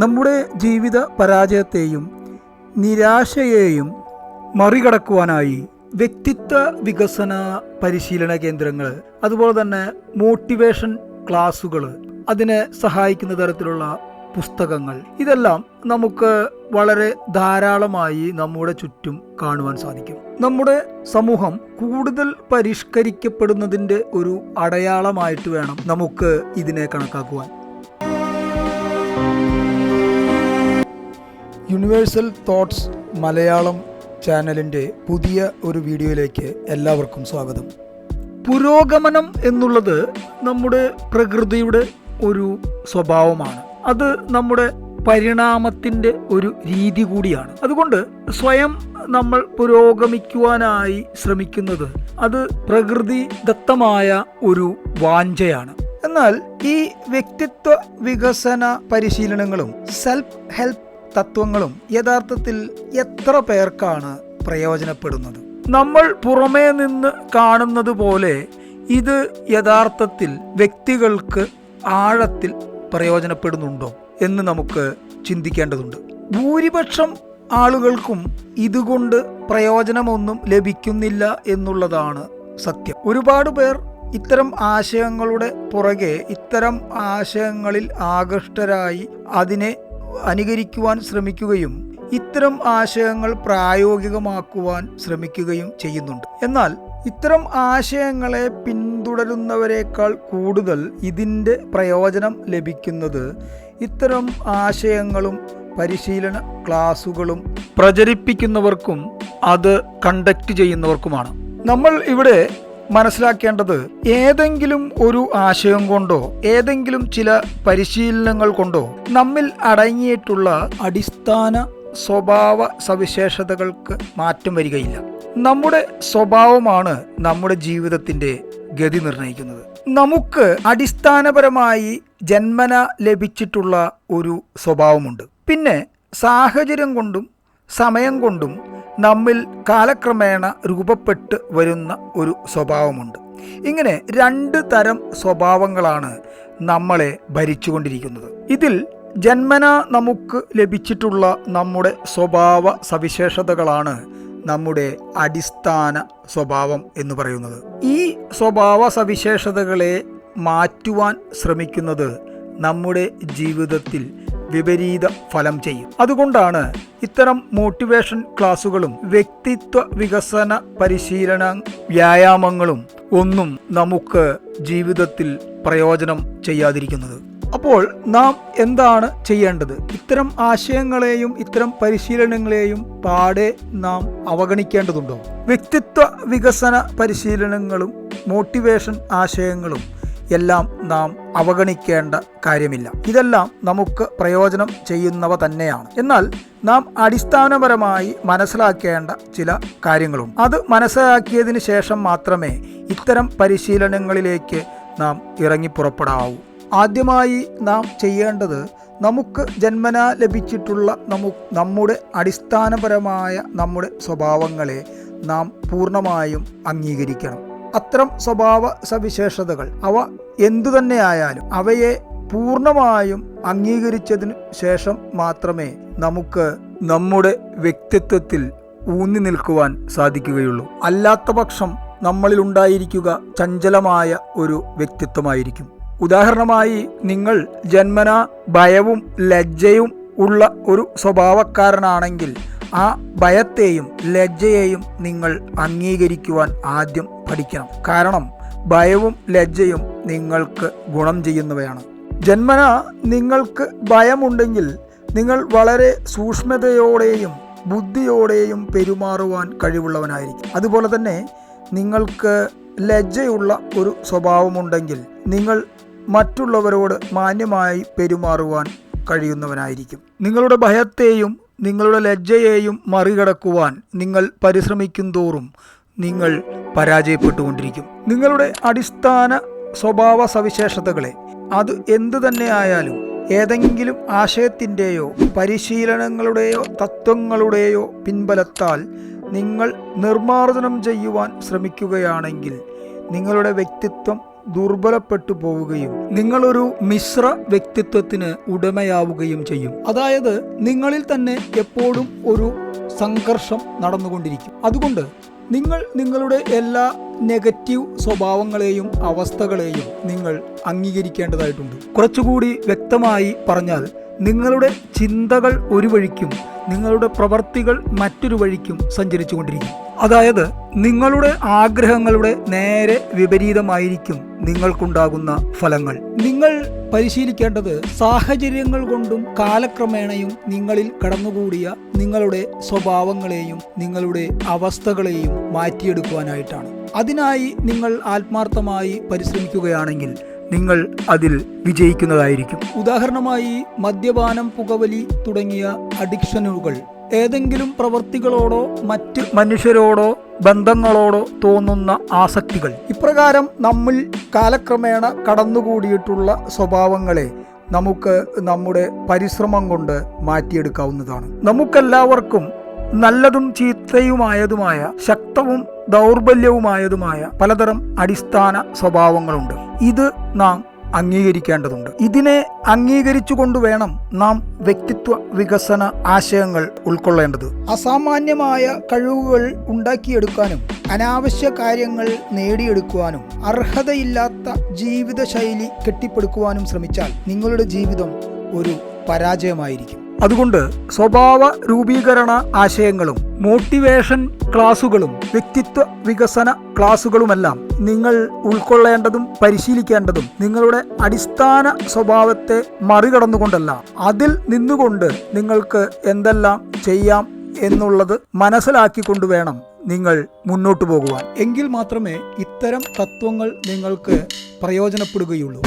നമ്മുടെ ജീവിത പരാജയത്തെയും നിരാശയെയും മറികടക്കുവാനായി വ്യക്തിത്വ വികസന പരിശീലന കേന്ദ്രങ്ങൾ അതുപോലെ തന്നെ മോട്ടിവേഷൻ ക്ലാസുകൾ അതിനെ സഹായിക്കുന്ന തരത്തിലുള്ള പുസ്തകങ്ങൾ. ഇതെല്ലാം നമുക്ക് വളരെ ധാരാളമായി നമ്മുടെ ചുറ്റും കാണുവാൻ സാധിക്കും. നമ്മുടെ സമൂഹം കൂടുതൽ പരിഷ്കരിക്കപ്പെടുന്നതിന്റെ ഒരു അടയാളമായിട്ട് വേണം നമുക്ക് ഇതിനെ കണക്കാക്കുവാൻ. യൂണിവേഴ്സൽ തോട്ട്സ് മലയാളം ചാനലിന്റെ പുതിയ ഒരു വീഡിയോയിലേക്ക് എല്ലാവർക്കും സ്വാഗതം. പുരോഗമനം എന്നുള്ളത് നമ്മുടെ പ്രകൃതിയുടെ ഒരു സ്വഭാവമാണ്. അത് നമ്മുടെ പരിണാമത്തിന്റെ ഒരു രീതി കൂടിയാണ്. അതുകൊണ്ട് സ്വയം നമ്മൾ പുരോഗമിക്കുവാനായി ശ്രമിക്കുന്നത് അത് പ്രകൃതി ദത്തമായ ഒരു വാഞ്ചയാണ്. എന്നാൽ ഈ വ്യക്തിത്വ വികസന പരിശീലനങ്ങളും സെൽഫ് ഹെൽപ്പ് തത്വങ്ങളും യഥാർത്ഥത്തിൽ എത്ര പേർക്കാണ് പ്രയോജനപ്പെടുന്നത്? നമ്മൾ പുറമേ നിന്ന് കാണുന്നത് പോലെ ഇത് യഥാർത്ഥത്തിൽ വ്യക്തികൾക്ക് ആഴത്തിൽ പ്രയോജനപ്പെടുന്നുണ്ടോ എന്ന് നമുക്ക് ചിന്തിക്കേണ്ടതുണ്ട്. ഭൂരിപക്ഷം ആളുകൾക്കും ഇതുകൊണ്ട് പ്രയോജനമൊന്നും ലഭിക്കുന്നില്ല എന്നുള്ളതാണ് സത്യം. ഒരുപാട് പേർ ഇത്തരം ആശയങ്ങളുടെ പുറകെ ഇത്തരം ആശയങ്ങളിൽ ആകൃഷ്ടരായി അതിനെ അനുകരിക്കുവാൻ ശ്രമിക്കുകയും ഇത്തരം ആശയങ്ങൾ പ്രായോഗികമാക്കുവാൻ ശ്രമിക്കുകയും ചെയ്യുന്നുണ്ട്. എന്നാൽ ഇത്തരം ആശയങ്ങളെ പിന്തുടരുന്നവരെക്കാൾ കൂടുതൽ ഇതിന്റെ പ്രയോജനം ലഭിക്കുന്നത് ഇത്തരം ആശയങ്ങളും പരിശീലന ക്ലാസുകളും പ്രചരിപ്പിക്കുന്നവർക്കും അത് കണ്ടക്ട് ചെയ്യുന്നവർക്കുമാണ്. നമ്മൾ ഇവിടെ മനസ്സിലാക്കേണ്ടത് ഏതെങ്കിലും ഒരു ആശയം കൊണ്ടോ ഏതെങ്കിലും ചില പരിശീലനങ്ങൾ കൊണ്ടോ നമ്മിൽ അടങ്ങിയിട്ടുള്ള അടിസ്ഥാന സ്വഭാവ സവിശേഷതകൾക്ക് മാറ്റം വരികയില്ല. നമ്മുടെ സ്വഭാവമാണ് നമ്മുടെ ജീവിതത്തിന്റെ ഗതി നിർണയിക്കുന്നത്. നമുക്ക് അടിസ്ഥാനപരമായി ജന്മന ലഭിച്ചിട്ടുള്ള ഒരു സ്വഭാവമുണ്ട്. പിന്നെ സാഹചര്യം കൊണ്ടും സമയം കൊണ്ടും നമ്മിൽ കാലക്രമേണ രൂപപ്പെട്ട് വരുന്ന ഒരു സ്വഭാവമുണ്ട്. ഇങ്ങനെ രണ്ട് തരം സ്വഭാവങ്ങളാണ് നമ്മളെ ഭരിച്ചുകൊണ്ടിരിക്കുന്നത്. ഇതിൽ ജന്മന നമുക്ക് ലഭിച്ചിട്ടുള്ള നമ്മുടെ സ്വഭാവ സവിശേഷതകളാണ് നമ്മുടെ അടിസ്ഥാന സ്വഭാവം എന്ന് പറയുന്നത്. ഈ സ്വഭാവ സവിശേഷതകളെ മാറ്റുവാൻ ശ്രമിക്കുന്നത് നമ്മുടെ ജീവിതത്തിൽ വിപരീത ഫലം ചെയ്യും. അതുകൊണ്ടാണ് ഇത്തരം മോട്ടിവേഷൻ ക്ലാസുകളും വ്യക്തിത്വ വികസന പരിശീലന വ്യായാമങ്ങളും ഒന്നും നമുക്ക് ജീവിതത്തിൽ പ്രയോജനം ചെയ്യാതിരിക്കുന്നത്. അപ്പോൾ നാം എന്താണ് ചെയ്യേണ്ടത്? ഇത്തരം ആശയങ്ങളെയും ഇത്തരം പരിശീലനങ്ങളെയും പാടെ നാം അവഗണിക്കേണ്ടതുണ്ടോ? വ്യക്തിത്വ വികസന പരിശീലനങ്ങളും മോട്ടിവേഷൻ ആശയങ്ങളും എല്ലാം നാം അവഗണിക്കേണ്ട കാര്യമില്ല. ഇതെല്ലാം നമുക്ക് പ്രയോജനം ചെയ്യുന്നവ തന്നെയാണ്. എന്നാൽ നാം അടിസ്ഥാനപരമായി മനസ്സിലാക്കേണ്ട ചില കാര്യങ്ങളും അത് മനസ്സിലാക്കിയതിന് ശേഷം മാത്രമേ ഇത്തരം പരിശീലനങ്ങളിലേക്ക് നാം ഇറങ്ങി പുറപ്പെടാവൂ ആദ്യമായി നാം ചെയ്യേണ്ടത് നമുക്ക് ജന്മനാ ലഭിച്ചിട്ടുള്ള നമു നമ്മുടെ അടിസ്ഥാനപരമായ നമ്മുടെ സ്വഭാവങ്ങളെ നാം പൂർണമായും അംഗീകരിക്കണം. അത്തരം സ്വഭാവ സവിശേഷതകൾ. അവ എന്തു തന്നെയായാലും അവയെ പൂർണമായും അംഗീകരിച്ചതിനു ശേഷം മാത്രമേ നമുക്ക് നമ്മുടെ വ്യക്തിത്വത്തിൽ ഊന്നി നിൽക്കുവാൻ സാധിക്കുകയുള്ളൂ. അല്ലാത്ത പക്ഷം നമ്മളിൽ ഉണ്ടായിരിക്കുക ചഞ്ചലമായ ഒരു വ്യക്തിത്വമായിരിക്കും. ഉദാഹരണമായി നിങ്ങൾ ജന്മന ഭയവും ലജ്ജയും ഉള്ള ഒരു സ്വഭാവക്കാരനാണെങ്കിൽ ആ ഭയത്തെയും ലജ്ജയെയും നിങ്ങൾ അംഗീകരിക്കുവാൻ ആദ്യം പഠിക്കണം. കാരണം ഭയവും ലജ്ജയും നിങ്ങൾക്ക് ഗുണം ചെയ്യുന്നവയാണ്. ജന്മന നിങ്ങൾക്ക് ഭയമുണ്ടെങ്കിൽ നിങ്ങൾ വളരെ സൂക്ഷ്മതയോടെയും ബുദ്ധിയോടെയും പെരുമാറുവാൻ കഴിവുള്ളവനായിരിക്കും. അതുപോലെ തന്നെ നിങ്ങൾക്ക് ലജ്ജയുള്ള ഒരു സ്വഭാവമുണ്ടെങ്കിൽ നിങ്ങൾ മറ്റുള്ളവരോട് മാന്യമായി പെരുമാറുവാൻ കഴിയുന്നവനായിരിക്കും. നിങ്ങളുടെ ഭയത്തെയും നിങ്ങളുടെ ലജ്ജയെയും മറികടക്കുവാൻ നിങ്ങൾ പരിശ്രമിക്കും തോറും നിങ്ങൾ പരാജയപ്പെട്ടുകൊണ്ടിരിക്കും. നിങ്ങളുടെ അടിസ്ഥാന സ്വഭാവ സവിശേഷതകളെ അത് എന്തു തന്നെ ആയാലും ഏതെങ്കിലും ആശയത്തിന്റെയോ പരിശീലനങ്ങളുടെയോ തത്വങ്ങളുടെയോ പിൻബലത്താൽ നിങ്ങൾ നിർമ്മാർജനം ചെയ്യുവാൻ ശ്രമിക്കുകയാണെങ്കിൽ നിങ്ങളുടെ വ്യക്തിത്വം ദുർബലപ്പെട്ടു പോവുകയും നിങ്ങളൊരു മിശ്ര വ്യക്തിത്വത്തിന് ഉടമയാവുകയും ചെയ്യും. അതായത് നിങ്ങളിൽ തന്നെ എപ്പോഴും ഒരു സംഘർഷം നടന്നുകൊണ്ടിരിക്കും. അതുകൊണ്ട് നിങ്ങൾ നിങ്ങളുടെ എല്ലാ നെഗറ്റീവ് സ്വഭാവങ്ങളെയും അവസ്ഥകളെയും നിങ്ങൾ അംഗീകരിക്കേണ്ടതായിട്ടുണ്ട്. കുറച്ചുകൂടി വ്യക്തമായി പറഞ്ഞാൽ നിങ്ങളുടെ ചിന്തകൾ ഒരു വഴിക്കും നിങ്ങളുടെ പ്രവർത്തികൾ മറ്റൊരു വഴിക്കും സഞ്ചരിച്ചു കൊണ്ടിരിക്കും അതായത് നിങ്ങളുടെ ആഗ്രഹങ്ങളുടെ നേരെ വിപരീതമായിരിക്കും നിങ്ങൾക്കുണ്ടാകുന്ന ഫലങ്ങൾ. നിങ്ങൾ പരിശീലിക്കേണ്ടത് സാഹചര്യങ്ങൾ കൊണ്ടും കാലക്രമേണയും നിങ്ങളിൽ കടന്നുകൂടിയ നിങ്ങളുടെ സ്വഭാവങ്ങളെയും നിങ്ങളുടെ അവസ്ഥകളെയും മാറ്റിയെടുക്കുവാനായിട്ടാണ്. അതിനായി നിങ്ങൾ ആത്മാർത്ഥമായി പരിശ്രമിക്കുകയാണെങ്കിൽ നിങ്ങൾ അതിൽ വിജയിക്കുന്നതായിരിക്കും. ഉദാഹരണമായി മദ്യപാനം പുകവലി തുടങ്ങിയ അഡിക്ഷനുകൾ ഏതെങ്കിലും പ്രവൃത്തികളോടോ മറ്റ് മനുഷ്യരോടോ ബന്ധങ്ങളോടോ തോന്നുന്ന ആസക്തികൾ. ഇപ്രകാരം നമ്മിൽ കാലക്രമേണ കടന്നുകൂടിയിട്ടുള്ള സ്വഭാവങ്ങളെ നമുക്ക് നമ്മുടെ പരിശ്രമം കൊണ്ട് മാറ്റിയെടുക്കാവുന്നതാണ്. നമുക്കെല്ലാവർക്കും നല്ലതും ചീത്തയുമായതുമായ ശക്തവും ദൗർബല്യവുമായതുമായ പലതരം അടിസ്ഥാന സ്വഭാവങ്ങളുണ്ട്. ഇത് നാം അംഗീകരിക്കേണ്ടതുണ്ട്. ഇതിനെ അംഗീകരിച്ചു കൊണ്ടുവേണം നാം വ്യക്തിത്വ വികസന ആശയങ്ങൾ ഉൾക്കൊള്ളേണ്ടത്. അസാമാന്യമായ കഴിവുകൾ ഉണ്ടാക്കിയെടുക്കാനും അനാവശ്യ കാര്യങ്ങൾ നേടിയെടുക്കുവാനും അർഹതയില്ലാത്ത ജീവിതശൈലി കെട്ടിപ്പടുക്കുവാനും ശ്രമിച്ചാൽ നിങ്ങളുടെ ജീവിതം ഒരു പരാജയമായിരിക്കും. അതുകൊണ്ട് സ്വഭാവ രൂപീകരണ ആശയങ്ങളും മോട്ടിവേഷൻ ക്ലാസുകളും വ്യക്തിത്വ വികസന ക്ലാസുകളുമെല്ലാം നിങ്ങൾ ഉൾക്കൊള്ളേണ്ടതും പരിശീലിക്കേണ്ടതും നിങ്ങളുടെ അടിസ്ഥാന സ്വഭാവത്തെ മറികടന്നുകൊണ്ടല്ല അതിൽ നിന്നുകൊണ്ട് നിങ്ങൾക്ക് എന്തെല്ലാം ചെയ്യാം എന്നുള്ളത് മനസ്സിലാക്കിക്കൊണ്ട് വേണം നിങ്ങൾ മുന്നോട്ടു പോകുവാൻ. എങ്കിൽ മാത്രമേ ഇത്തരം തത്വങ്ങൾ നിങ്ങൾക്ക് പ്രയോജനപ്പെടുകയുള്ളൂ.